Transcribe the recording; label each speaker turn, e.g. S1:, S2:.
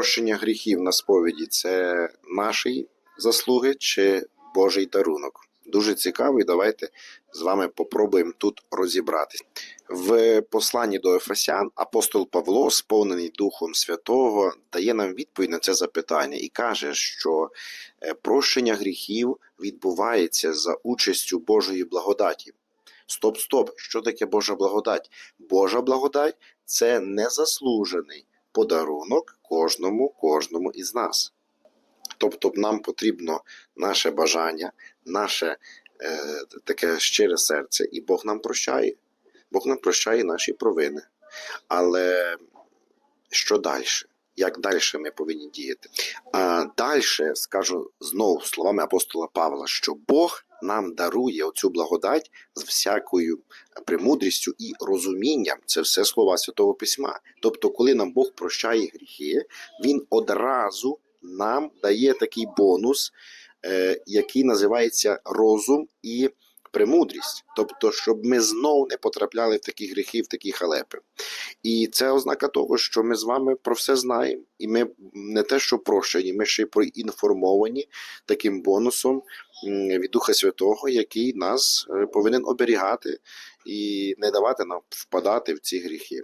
S1: прощення гріхів на сповіді це наші заслуги чи Божий дарунок? Дуже цікаво, і давайте з вами попробуємо тут розібратися. В посланні до Ефесян апостол Павло, сповнений Духом Святого, дає нам відповідь на це запитання і каже, що е, прощення гріхів відбувається за участю Божої благодаті. Стоп, стоп, що таке Божа благодать? Божа благодать це незаслужений подарунок кожному, кожному із нас. Тобто нам потрібно наше бажання, наше е, таке щире серце, і Бог нам прощає. Бог нам прощає наші провини. Але що далі? Як далі ми повинні діяти? А далі скажу знову словами апостола Павла, що Бог нам дарує оцю благодать з всякою премудрістю і розумінням. Це все слова Святого Письма. Тобто, коли нам Бог прощає гріхи, Він одразу нам дає такий бонус, е, який називається розум і премудрість. Тобто, щоб ми знов не потрапляли в такі гріхи, в такі халепи. І це ознака того, що ми з вами про все знаємо, і ми не те, що прощені, ми ще й проінформовані таким бонусом від Духа Святого, який нас е, повинен оберігати і не давати нам впадати в ці гріхи.